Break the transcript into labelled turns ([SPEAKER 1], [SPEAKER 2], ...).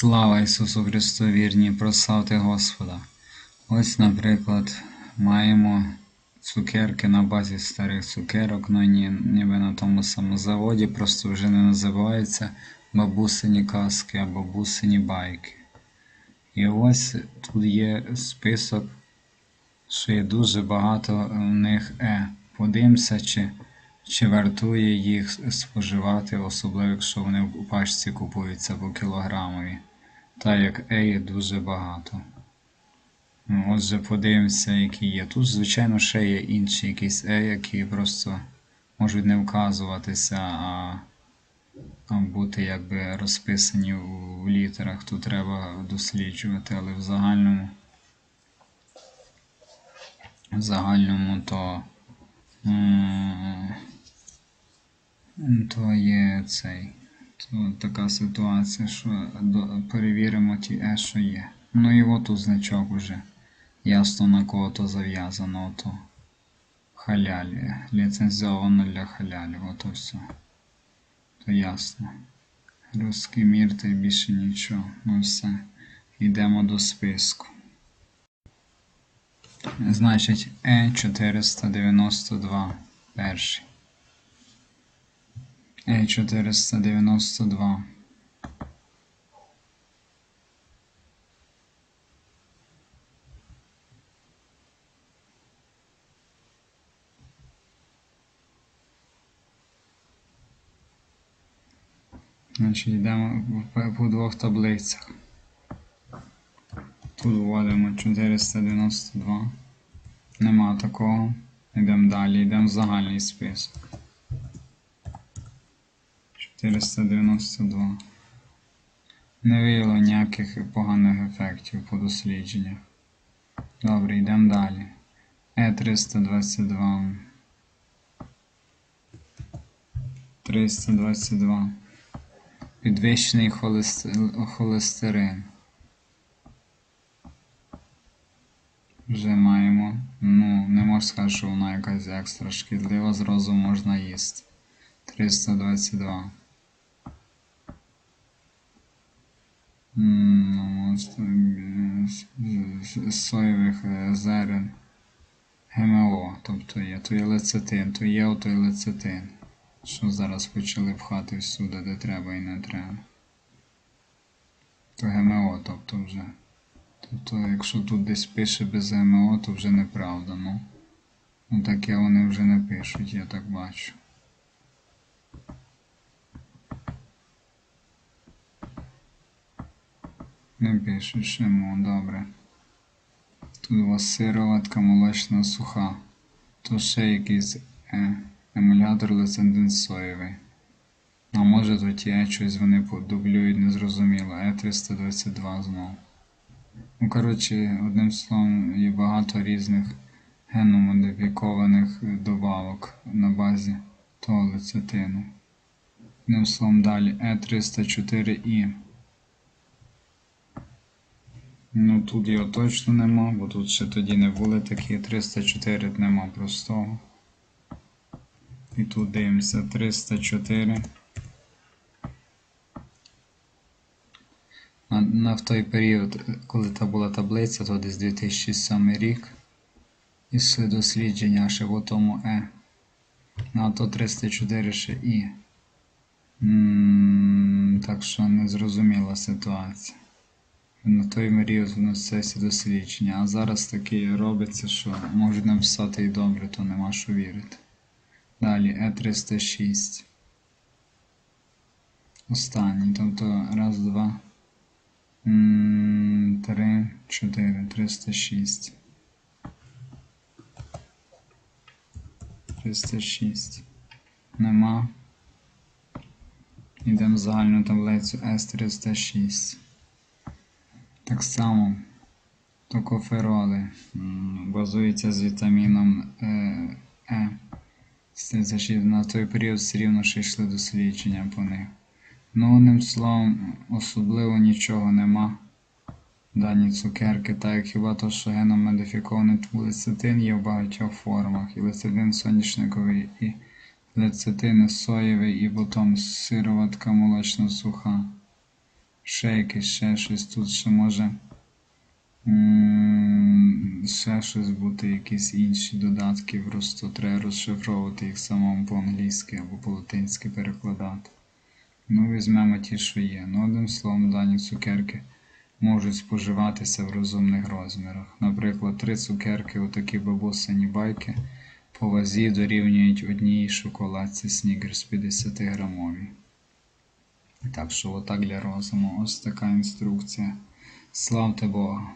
[SPEAKER 1] Слава Ісусу Христу, вірні, прославте Господа. Ось, наприклад, маємо цукерки на базі старих цукерок, ну ні, ніби на тому самому заводі, просто вже не називаються бабусині казки а бабусині байки. І ось тут є список, що є дуже багато в них Е. Подивимося, чи, чи вартує їх споживати, особливо якщо вони в пачці купуються по кілограмові. Так як Е є дуже багато. Ну, Отже, подивимося, які є. Тут, звичайно, ще є інші якісь Е, які просто можуть не вказуватися, а, бути якби розписані у, літерах. Тут треба досліджувати, але в загальному в загальному то, то є цей. То така ситуація, що перевіримо ті Е, що є. Ну і от тут значок уже. Ясно на кого то зав'язано, то халялі. Ліцензіовано для халялі, ото все. То ясно. Русський мір та й більше нічого. Ну все. Йдемо до списку. Значить, Е 492 перший. Е 492. Значить, йдемо по двох таблицях. Тут вводимо 492. Нема такого. Йдемо далі, йдемо в загальний список. 492. Не виявило ніяких поганих ефектів по дослідженнях. Добре, йдемо далі. Е 322. 322. Підвищений холестерин. Вже маємо. Ну, не можу сказати, що вона якась екстра шкідлива, зразу можна їсти. 322. М, Ну, з, з- з соєвих е, зерен. ГМО, тобто є. То є лецитин, то є ото лецитин. Що зараз почали пхати всюди, де треба і не треба. То ГМО, тобто вже. Тобто, якщо тут десь пише без ГМО, то вже неправда, ну. Ну таке вони вже не пишуть, я так бачу. Не добре. Тут у вас сироватка молочна суха. То ще якийсь е, емулятор лецендин соєвий. А може тут є щось вони подублюють незрозуміло. Е322 знову. Ну, коротше, одним словом, є багато різних геномодифікованих добавок на базі того лецитину. Одним словом, далі Е304І. Ну тут його точно нема, бо тут ще тоді не були такі 304 нема простого. І тут дивимося 304. На, на в той період, коли та була таблиця, то десь 2007 рік. Ішли дослідження ще в тому Е. Ну, а то 304 ще І. М, Так що незрозуміла ситуація. На той період вноситься дослідження, а зараз таке робиться, що можуть написати і добре, то нема що вірити. Далі Е306. Останній, тобто раз, два, три, чотири, 306. 306. Нема. Йдемо в загальну таблицю С306. Так само токофероли базуються з вітаміном е, Е. 36 На той період все рівно ще йшли дослідження по них. Ну, одним словом, особливо нічого нема. Дані цукерки, так як хіба то, що геном модифікований лецитин є в багатьох формах. І лецитин соняшниковий, і лецитин соєвий, і потім сироватка молочно суха. Ще якесь, ще щось. Тут ще може ще щось бути, якісь інші додатки, просто треба розшифровувати їх самому по-англійськи або по-латинськи перекладати. Ну, візьмемо ті, що є. Ну, одним словом, дані цукерки можуть споживатися в розумних розмірах. Наприклад, три цукерки, отакі бабусині байки, по вазі дорівнюють одній шоколадці Снігерс 50 грамовій. Так що отак для розуму. Ось така інструкція. Славте Бога!